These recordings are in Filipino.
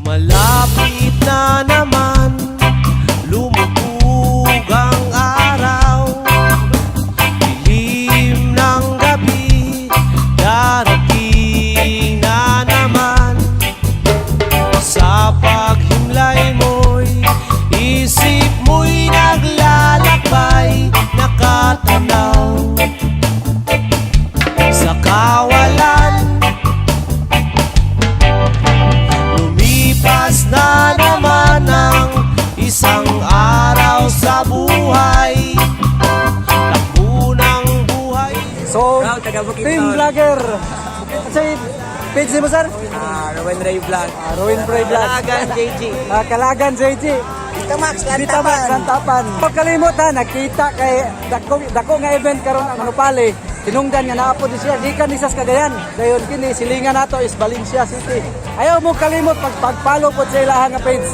Malapit na naman vlogger. Sa page mo sir? Ah, Rowan Ray Vlog. Ah, Ruin Bray Vlog. Kalagan, JG. Ah, Kalagan JG. Vita Max, Dita Max Lantapan. Huwag kalimot ha, nakita kay dako, dako nga event karon ang Manupali. Tinungdan nga naapo di siya, di ka ni sas Cagayan. Dayon kini silingan nato is Valencia City. Ayaw mo kalimot pag pag-follow po sa ilaha nga page.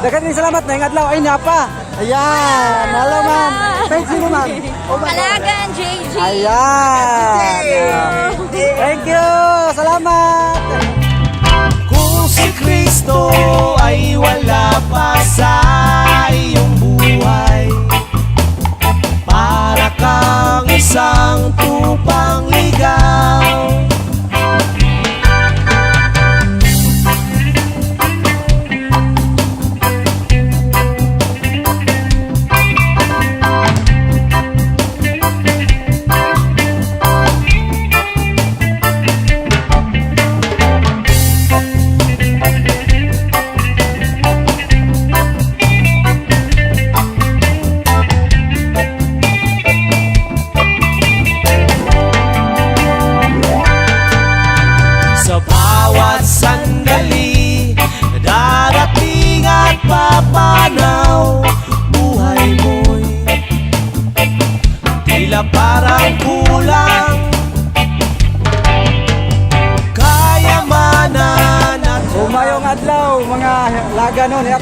Dagan ni salamat na adlaw ay napa. Ayan, hello ma'am. Page mo ma'am. Kalagan, JJ. Ayan. Thank you. Salamat. Kung si Kristo ay wala pa sa iyong buhay Para kang isang tupang ligaw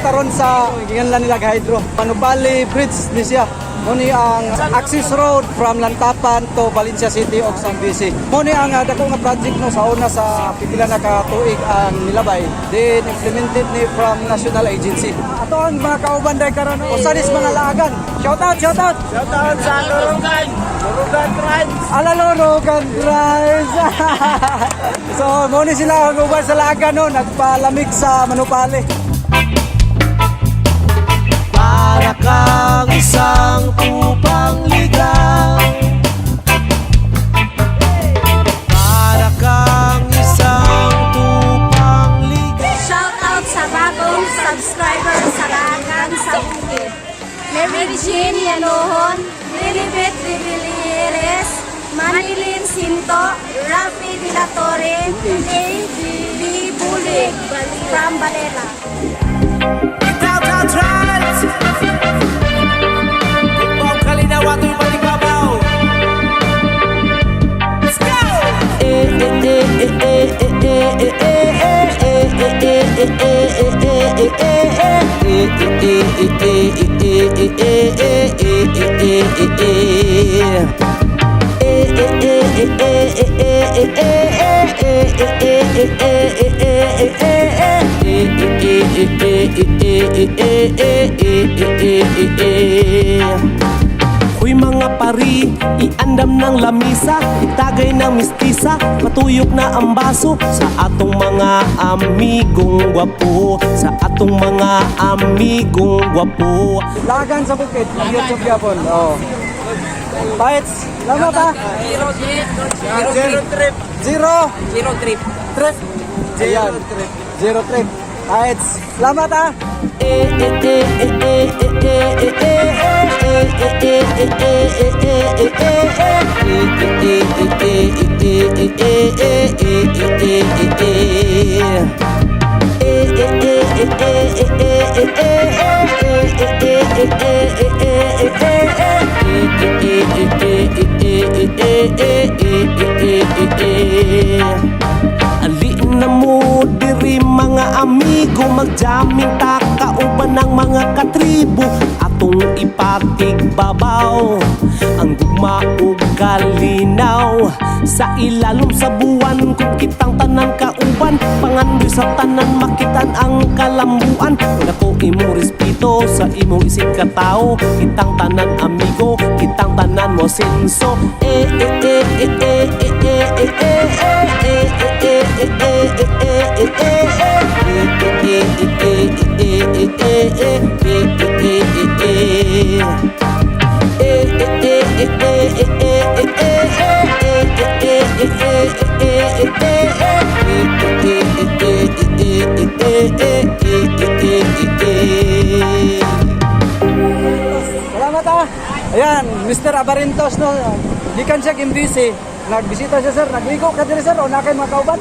ataron sa gingan nila hydro. Manubali Bridge ni siya. Muni ang access road from Lantapan to Valencia City of San Bisi. Muni ang uh, dako nga project no sa una sa pipila na ka tuig ang nilabay. Then implemented ni from national agency. Ato ang mga kauban day karon usanis mga laagan. Shout out, shout out. Shout out sa Loronggan. Loronggan Trans. Alaloro kan guys. so muni sila ang uban sa laagan no nagpalamig sa Manupali. Isang tupang ligaw Para kang isang tupang ligaw Shout out sa bagong subscriber sa Kalagan sa Bukid. Mary Jean Yalohon, Lilibet Rivilieres, Manilin Sinto, Rafi De La Torre, A. B. Bulig from Balera. Downtown Trans Kung Yeah. Huy mga pari, iandam ng lamisa Itagay ng mistisa, matuyok na ang baso Sa atong mga amigong gwapo Sa atong mga amigong gwapo Lagan sa bukid, ang YouTube yapon. Oh. Bites, lama ba? Zero, zero, zero trip. Zero Zero trip. trip. Ayan. Zero trip. Bites, salamat ah. Aliin na mo diri mga amigo Magjaming ipatig babaw Ang gugma ug kalinaw Sa ilalom sa buwan Kung kitang tanan kauban mo sa tanan makitan ang kalambuan. Nako imo respeto sa imong isig ka tao Kitang tanan amigo, kitang tanan mo senso. Eh eh eh eh eh eh eh eh eh Ayan, Mr. Abarintos no. Gikan siya gimbisi. Nagbisita siya sir. Nagligo ka diri sir o nakay mga kauban?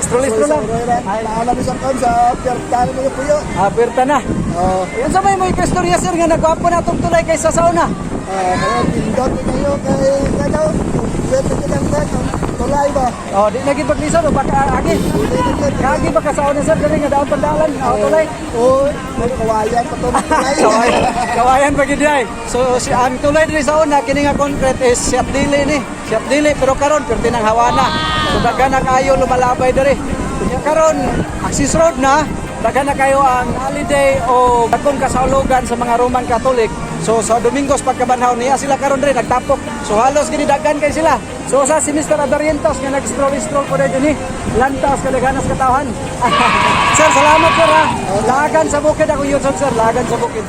Stroll lang. Ay, Alam isang kan sa Piertan mo po yun. ah, perta na. Oh, Yan sa may mga istorya sir nga nagwapo na tong tulay kay sa sauna. ah, kaya pindot kayo kay kano. Pwede ko lang ba tulay ba? Oh, di naging paglisan o baka agi. Kagi ba ka sauna sir diri nga daon pandalan oh, tulay. Oy, may kawayan pa to tulay. Kawayan, kawayan pa gid ay. So si ang tulay diri sa una kini nga concrete is siap dili ni. Siap dili pero karon perti nang hawana. So daghan na kayo lumalabay diri. Karon access road na daghan na kayo ang holiday o bagong kasaulugan sa mga Roman Catholic. So sa Domingos pagkabanhaw niya sila karon diri nagtapok. So halos gini daghan kay sila. So sa si Mr. Adarientos nga nag-stroll stroll ko dito ni lantas kadaghanas katawan. sir, salamat sir ha. Lagan sa bukid ako yun sir, lagan sa bukid.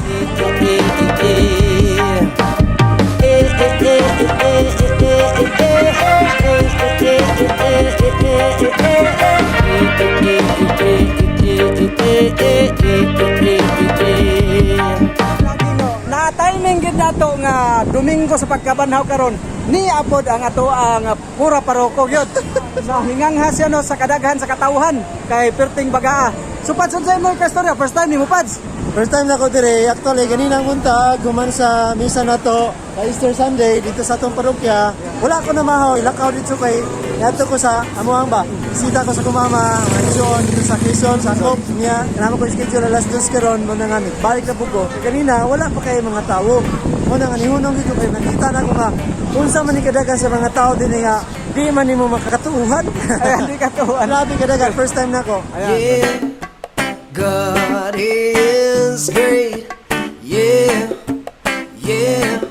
Latino, Domingo sa pagkabanhaw karon ni apod ang ato ang pura paroko gyud. Sa hingangha siya no sa kadaghan sa katawhan kay perting bagaa. So pads sa mo ka storya first time ni mo pads. First time na ko dire, actually ganina munta guman sa misa na to, sa Easter Sunday dito sa atong parokya. Wala ko na mahaw, ilakaw dito kay Yato ko sa amuang ba. Bisita ko sa kumama, maisyon dito sa Quezon, sa Kop. Niya, kanama ko schedule alas 2 karon mo na nga balik na po ko. Kanina wala pa kay mga tao. Mo na nga nihunong dito kay nakita na ko nga unsa man ni kadagan sa mga tao din nga di man nimo makakatuhan. Ayan di ka to. Ano? Grabe kadagan, first time na ko. Yeah, God is great. Yeah, yeah,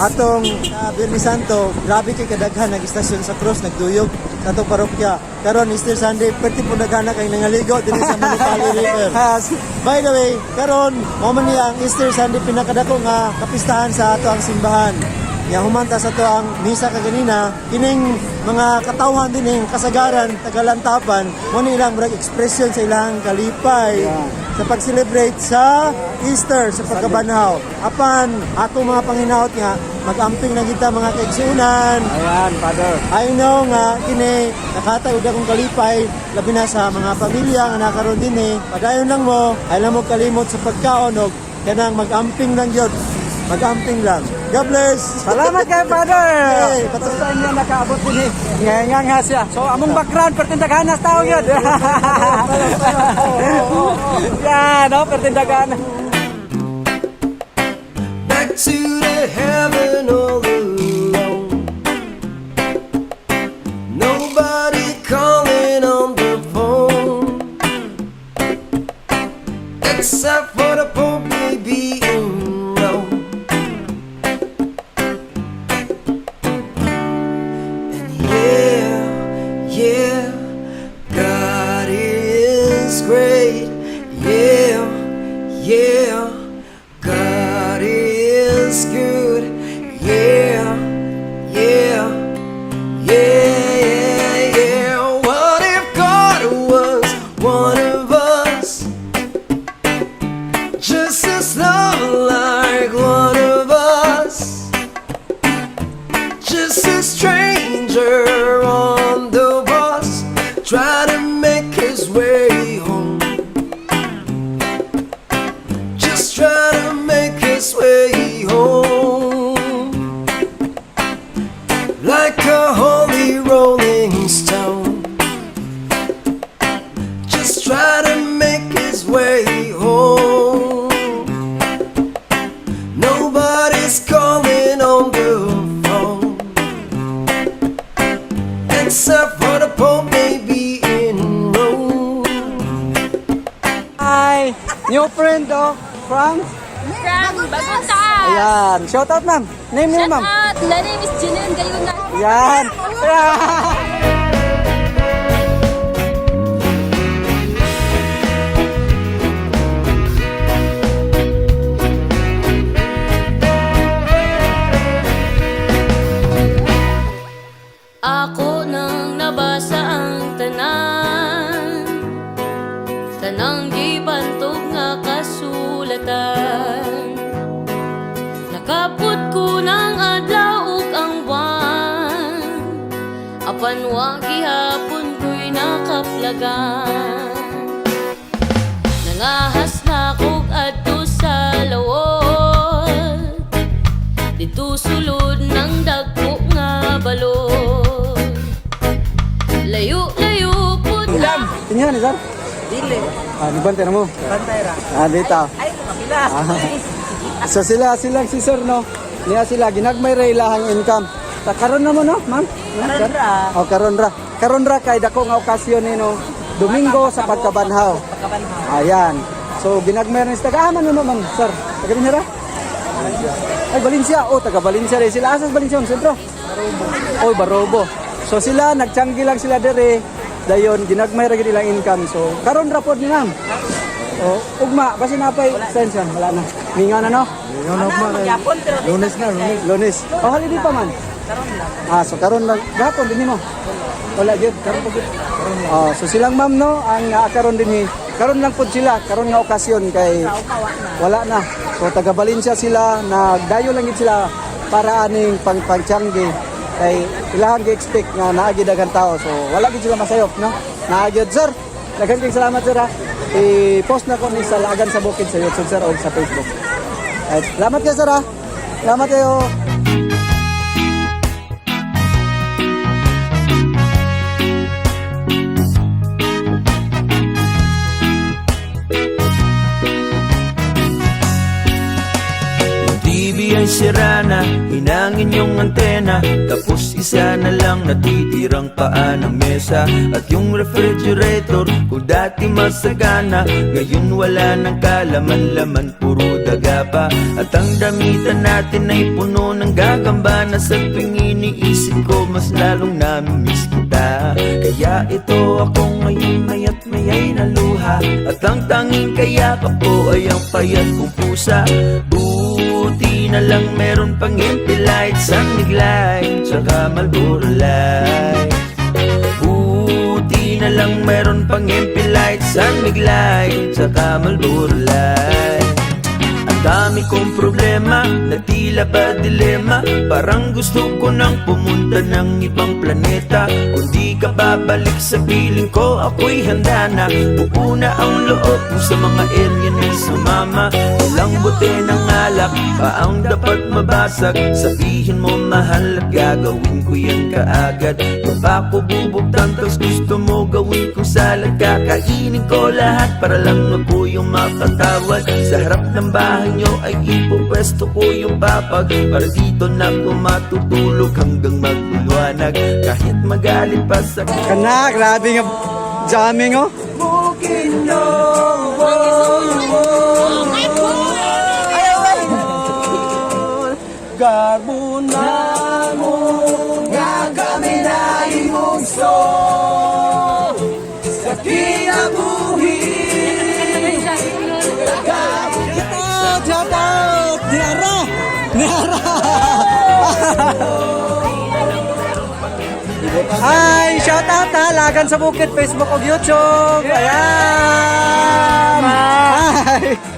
Atong uh, Birni Santo, grabe kay kadaghan nag-istasyon sa cross, nagduyog sa atong parokya. Karon Easter Sunday, perti po nagana kay nangaligo din sa Manipali River. By the way, karon mo man niya ang Easter Sunday pinakadako nga kapistahan sa ato ang simbahan. Ya humanta sa to ang misa kaganina, kining mga katawhan din ng kasagaran, tagalantapan, mo ni ilang brag expression sa ilang kalipay sa pag-celebrate sa Easter sa pagkabanhaw. Apan ako mga panghinaot nga mag-amping na kita mga kaigsunan. Ayan, father. I know nga kini nakatay ug akong kalipay labi na sa mga pamilya nga nakaroon din eh. Padayon lang mo, ay lang mo kalimot sa pagkaon og kanang mag-amping lang yun. Mag-amping lang. God bless. Salamat kay father. Hey, time niya nakaabot din eh. Ngayon nga siya. So among background pertindagahan tao yun. Yan, no, pertindagahan. Ayan. Shout out ma'am. Name niyo ma'am. out. The name is Janine Gayunan. Yan. Ayan. Tingnan ni Sir. Dili. Ah, di bantay na mo. Bantay ra. Ah, dito. Ay, kapila. So sila silang si Sir no. Niya sila ginagmay ra ilahang income. Ta karon na mo no, ma'am? Karon ra. Oh, karon ra. Karon ra kay dako nga okasyon ni no. Domingo sa pagkabanhaw. Pagkabanhaw. Ayan. So ginagmay rin sa taga-aman no, ma'am, sir. Taga din ra? Ay, Valencia. Oh, taga Valencia rin. Sila asas Valencia, sentro? Barobo. Oh, Barobo. So sila, nagtiyanggi lang sila dire. Dayon, ginagmay ra gid ilang income. So, karon ra pod ni ma'am. Oh, ugma, basi napay extension, wala na. Minga na no? Minga na ugma. Pero Lunes na, lunes. Lunes. Oh, holiday pa man. Ah, so karon lang gapon din mo. Wala gyud, karon pa gyud. Ah, so silang ma'am no, ang uh, karon din ni karon lang pud sila, karon nga okasyon kay wala na. So taga Valencia sila, nagdayo lang gid sila para aning pang pagtiyanggi kay ilahan gi-expect nga naagi daghang tao. So wala gid sila masayop no. Naagi sir. Daghang kay salamat sir ha. I-post na ko ni sa Lagan sa Bukid sa YouTube sir o sa Facebook. Ay, salamat kayo sir ha. Salamat kayo. TV ay sira na, hinangin yung antena. Tapos isa na lang natitirang paa ng mesa. At yung refrigerator, kung dati masagana. Ngayon wala nang kalaman-laman, puro daga pa. At ang damitan natin ay puno ng gagamba Na sa tuwing iniisip ko, mas lalong namimiss kita. Kaya ito ako ngayon mayat mayay na luha At ang tanging kaya ka po ay ang payat kong pusa. Buti na lang meron pang empty lights Ang light tsaka Marlboro light Buti na lang meron pang empty lights Ang light tsaka Marlboro light Ang dami kong problema na tila ba dilema? Parang gusto ko nang pumunta ng ibang planeta. Kung di ka babalik sa piling ko ako'y handa na. Buo na ang loob ko sa mga alien ay sumama. Ilang bote ng alak pa ang dapat mabasag. Sabihin mo mahal at gagawin ko yan kaagad. Kung pa ko bubuktan tas gusto mo gawin kong salad? Kakainin ko lahat para lang ako yung makatawad Sa harap ng bahay nyo ay ipopwesto ko yung papag Para dito na matutulog hanggang magliwanag Kahit magalit pa sa Kana, grabe nga jamming oh. Garbo Ay, shout out ha, Lagan sa Bukid, Facebook o YouTube. Ayan! Ay!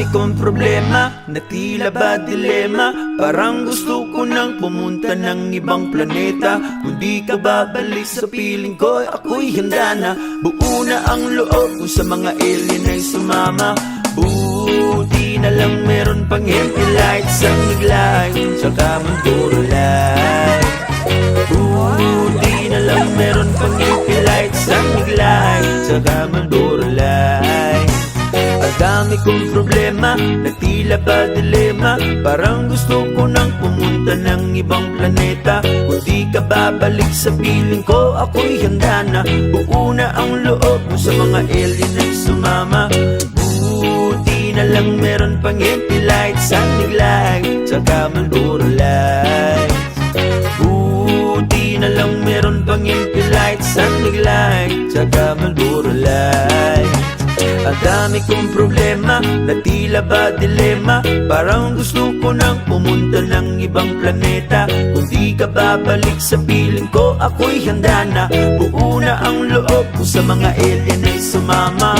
Dami kong problema na tila ba dilema? Parang gusto ko nang pumunta ng ibang planeta. Kung di ka babalik sa piling ko ako'y handa na. Buo na ang loob ko sa mga alien ay sumama. Buti na lang meron pang empty lights Ang miglay Tsaka mandurulay Ooh, di na lang meron pang empty lights Ang miglay Tsaka mandurulay Ang dami kong problema Na tila ba dilema? Parang gusto ko nang pumunta ng ibang planeta. Kung di ka babalik sa piling ko Ako'y handa na. Buo na ang loob mo sa mga alien na sumama. Buti na lang meron pang empty lights Sunny light Tsaka Marlboro lights. Buti na lang meron pang empty lights Sunny light Tsaka Marlboro lights dami kong problema Na tila ba dilema? Parang gusto ko nang pumunta ng ibang planeta. Kung di ka babalik sa piling ko Ako'y handa na. Buo na ang loob ko sa mga alien ay sumama